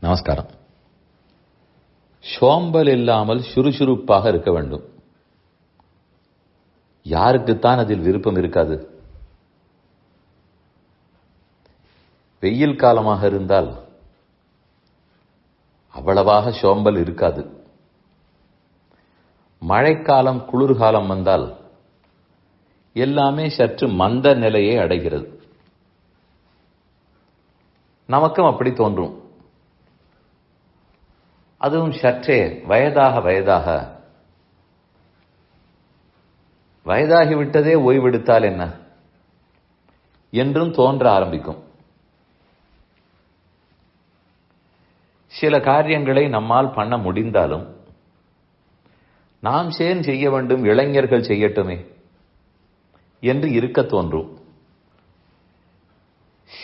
நமஸ்காரம். சோம்பல் இல்லாமல் சுறுசுறுப்பாக இருக்க வேண்டும். யாருக்குத்தான் அதில் விருப்பம் இருக்காது. வெயில் காலமாக இருந்தால் அவ்வளவாக சோம்பல் இருக்காது. மழைக்காலம் குளிர்காலம் வந்தால் எல்லாமே சற்று மந்த நிலையை அடைகிறது. நமக்கும் அப்படி தோன்றும். அதுவும் சற்றே வயதாக வயதாக. வயதாகிவிட்டதே ஓய்வெடுத்தால் என்ன? என்றும் தோன்ற ஆரம்பிக்கும். சில காரியங்களை நம்மால் பண்ண முடிந்தாலும் நாம் சேன் செய்ய வேண்டும் இளைஞர்கள் செய்யட்டுமே என்று இருக்க தோன்றும்.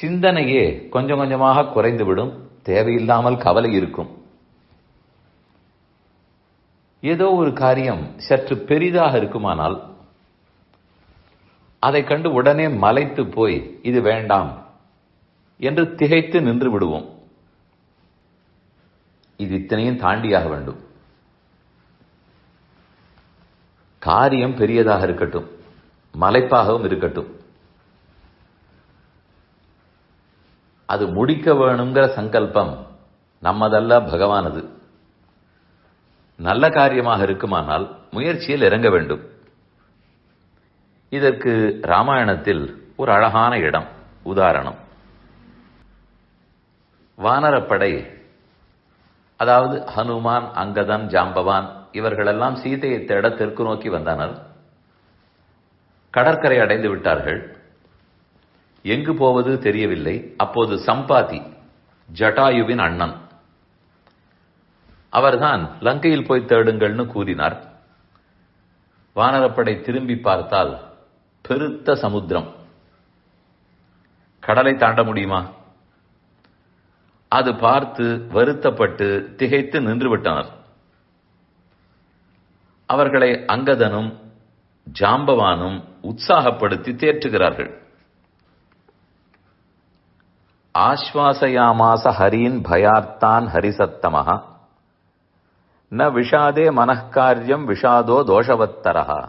சிந்தனையே கொஞ்சம் கொஞ்சமாக குறைந்துவிடும் தேவையில்லாமல் கவலை இருக்கும். ஏதோ ஒரு காரியம் சற்று பெரிதாக இருக்குமானால் அதை கண்டு உடனே மலைத்து போய் இது வேண்டாம் என்று திகைத்து நின்று விடுவோம். இது இத்தனையும் தாண்டியாக வேண்டும். காரியம் பெரியதாக இருக்கட்டும் மலைப்பாகவும் இருக்கட்டும். அது முடிக்க வேணுங்கிற சங்கல்பம் நம்மதல்ல பகவானது. நல்ல காரியமாக இருக்குமானால் முயற்சியில் இறங்க வேண்டும். இதற்கு ராமாயணத்தில் ஒரு அழகான இடம் உதாரணம். வானரப்படை அதாவது ஹனுமான் அங்கதன் ஜாம்பவான் இவர்களெல்லாம் சீதையை தேட தெற்கு நோக்கி வந்தனர். கடற்கரை அடைந்து விட்டார்கள். எங்கு போவது தெரியவில்லை. அப்போது சம்பாதி ஜட்டாயுவின் அண்ணன். அவர்தான் லங்கையில் போய் தேடுங்கள்னு கூறினார். வானரப்படை திரும்பி பார்த்தால் பெருத்த சமுத்திரம். கடலை தாண்ட முடியுமா? அது பார்த்து வருத்தப்பட்டு திகைத்து நின்று விட்டனர் அவர்களை அங்கதனும் ஜாம்பவானும் உற்சாகப்படுத்தி தேற்றுகிறார்கள். ஆஸ்வாசயாமாச ஹரீன் பயார்த்தான் ஹரிசத்தமஹா. ந விஷாதே மனக்காரியம் விஷாதோ தோஷவத்தரக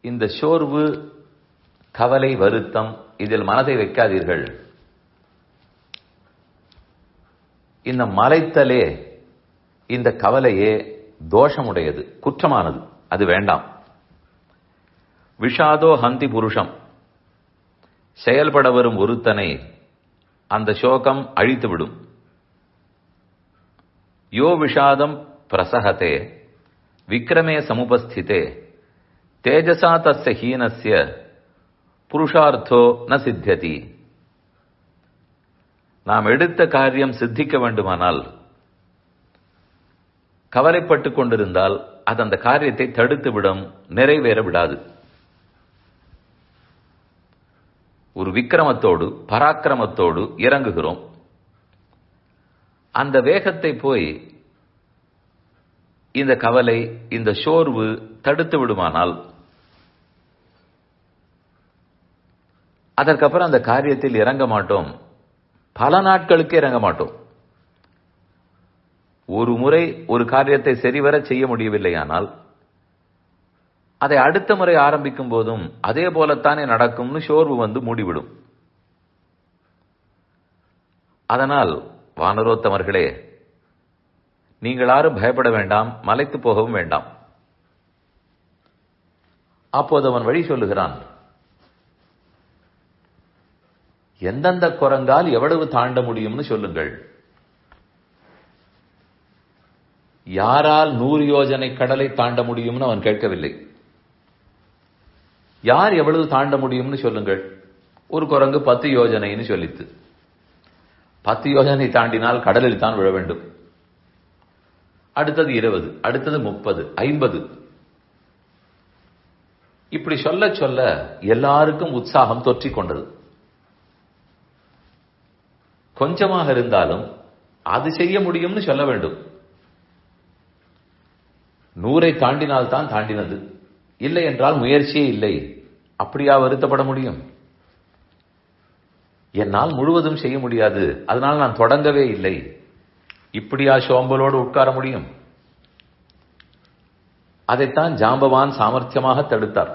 இந்த சோர்வு கவலை வருத்தம் இதில் மனதை வைக்காதீர்கள். இந்த மலைத்தலே இந்த கவலையே தோஷமுடையது குற்றமானது அது வேண்டாம். விஷாதோ ஹந்தி புருஷம். செயல்பட வரும் ஒருத்தனை அந்த சோகம் அழித்துவிடும். யோ விஷாதம் பிரசஹதே விக்கிரமே சமுபஸ்திதே தேஜசா தஸ்ய ஹீனஸ்ய புருஷார்த்தோ ந சித்தியதி. நாம் எடுத்த காரியம் சித்திக்க வேண்டுமானால் கவலைப்பட்டுக் கொண்டிருந்தால் அது அந்த காரியத்தை தடுத்துவிடும் நிறைவேற விடாது. ஒரு விக்கிரமத்தோடு பராக்கிரமத்தோடு இறங்குகிறோம். அந்த வேகத்தை போய் இந்த கவலை இந்த சோர்வு தடுத்து விடுமானால் அதற்கப்புறம் அந்த காரியத்தில் இறங்க மாட்டோம். பல நாட்களுக்கு இறங்க மாட்டோம். ஒரு முறை ஒரு காரியத்தை சரிவர செய்ய முடியவில்லையானால் அதை அடுத்த முறை ஆரம்பிக்கும் போதும் அதே போலத்தானே நடக்கும்னு சோர்வு வந்து மூடிவிடும். அதனால் வானரோத்தமர்களே நீங்கள் யாரும் பயப்பட வேண்டாம் மலைத்து போகவும் வேண்டாம். அப்போது அவன் வழி சொல்லுகிறான் எந்தெந்த குரங்கால் எவ்வளவு தாண்ட முடியும்னு சொல்லுங்கள். யாரால் நூறு யோஜனை கடலை தாண்ட முடியும்னு அவன் கேட்கவில்லை. யார் எவ்வளவு தாண்ட முடியும்னு சொல்லுங்கள். ஒரு குரங்கு பத்து யோஜனைன்னு சொல்லித்து. பத்து யோஜனை தாண்டினால் கடலில் தான் விழ வேண்டும். அடுத்தது இருபது அடுத்தது முப்பது ஐம்பது. இப்படி சொல்ல சொல்ல எல்லாருக்கும் உற்சாகம் தொற்றிக் கொண்டது. கொஞ்சமாக இருந்தாலும் அது செய்ய முடியும்னு சொல்ல வேண்டும். நூறை தாண்டினால் தான் தாண்டினது. இல்லை என்றால் முயற்சியே இல்லை. அப்படியா வருத்தப்பட முடியும்? என்னால் முழுவதும் செய்ய முடியாது. அதனால் நான் தொடங்கவே இல்லை. இப்படியா சோம்பலோடு உட்கார முடியும்? அதைத்தான் ஜாம்பவான் சாமர்த்தியமாக தடுத்தார்.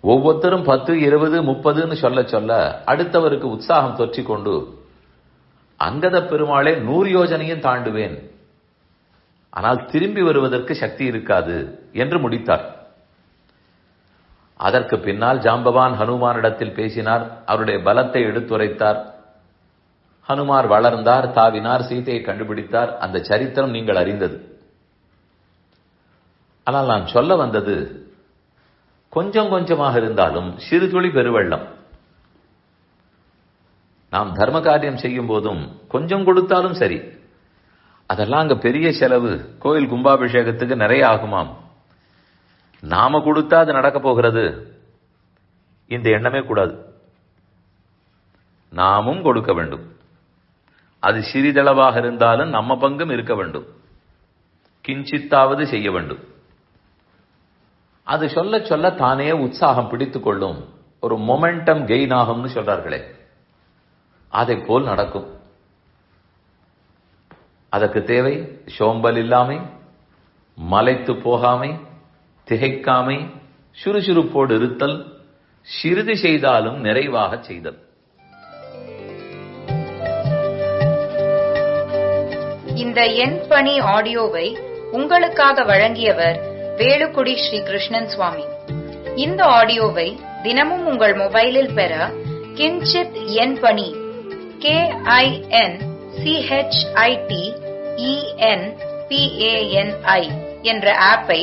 ஒவ்வொருத்தரும் பத்து இருபது முப்பதுன்னு சொல்ல சொல்ல அடுத்தவருக்கு உற்சாகம் தொற்றிக் கொண்டு அங்கத பெருமாளே நூறு யோஜனையும் தாண்டுவேன். ஆனால் திரும்பி வருவதற்கு சக்தி இருக்காது என்று முடித்தார். அதற்கு பின்னால் ஜாம்பவான் ஹனுமானிடத்தில் பேசினார். அவருடைய பலத்தை எடுத்துரைத்தார். ஹனுமார் வளர்ந்தார் தாவினார் சீதையை கண்டுபிடித்தார். அந்த சரித்திரம் நீங்கள் அறிந்தது. ஆனால் நான் சொல்ல வந்தது கொஞ்சம் கொஞ்சமாக இருந்தாலும் சிறு துளி பெருவெள்ளம். நாம் தர்ம காரியம் செய்யும் போதும் கொஞ்சம் கொடுத்தாலும் சரி. அதெல்லாம் அங்க பெரிய செலவு. கோயில் கும்பாபிஷேகத்துக்கு நிறைய ஆகுமாம். நாம கொடுத்தா அது நடக்க போகிறது. இந்த எண்ணமே கூடாது. நாமும் கொடுக்க வேண்டும். அது சிறிதளவாக இருந்தாலும் நம்ம பங்கும் இருக்க வேண்டும். கிஞ்சித்தாவது செய்ய வேண்டும். அது சொல்ல சொல்ல தானே உற்சாகம் பிடித்துக் கொள்ளும் ஒரு மொமெண்டம் கெயின் ஆகும்னு சொல்றார்களே. அதை போல் நடக்கும். அதற்கு தேவை சோம்பல் இல்லாமை மலைத்து போகாமை திகைக்காமை சுறுசுறுப்போடு இருத்தல் சிறிது செய்தாலும் நிறைவாக செய்தல். இந்த என் பணி ஆடியோவை உங்களுக்காக வழங்கியவர் வேலுக்குடி ஸ்ரீ கிருஷ்ணன் சுவாமி. இந்த ஆடியோவை தினமும் உங்கள் மொபைலில் பெற கிஞ்சித் எண் பணி கே ஐ என் சிஹெச்ஐடி இஎன் என்ற ஆப்பை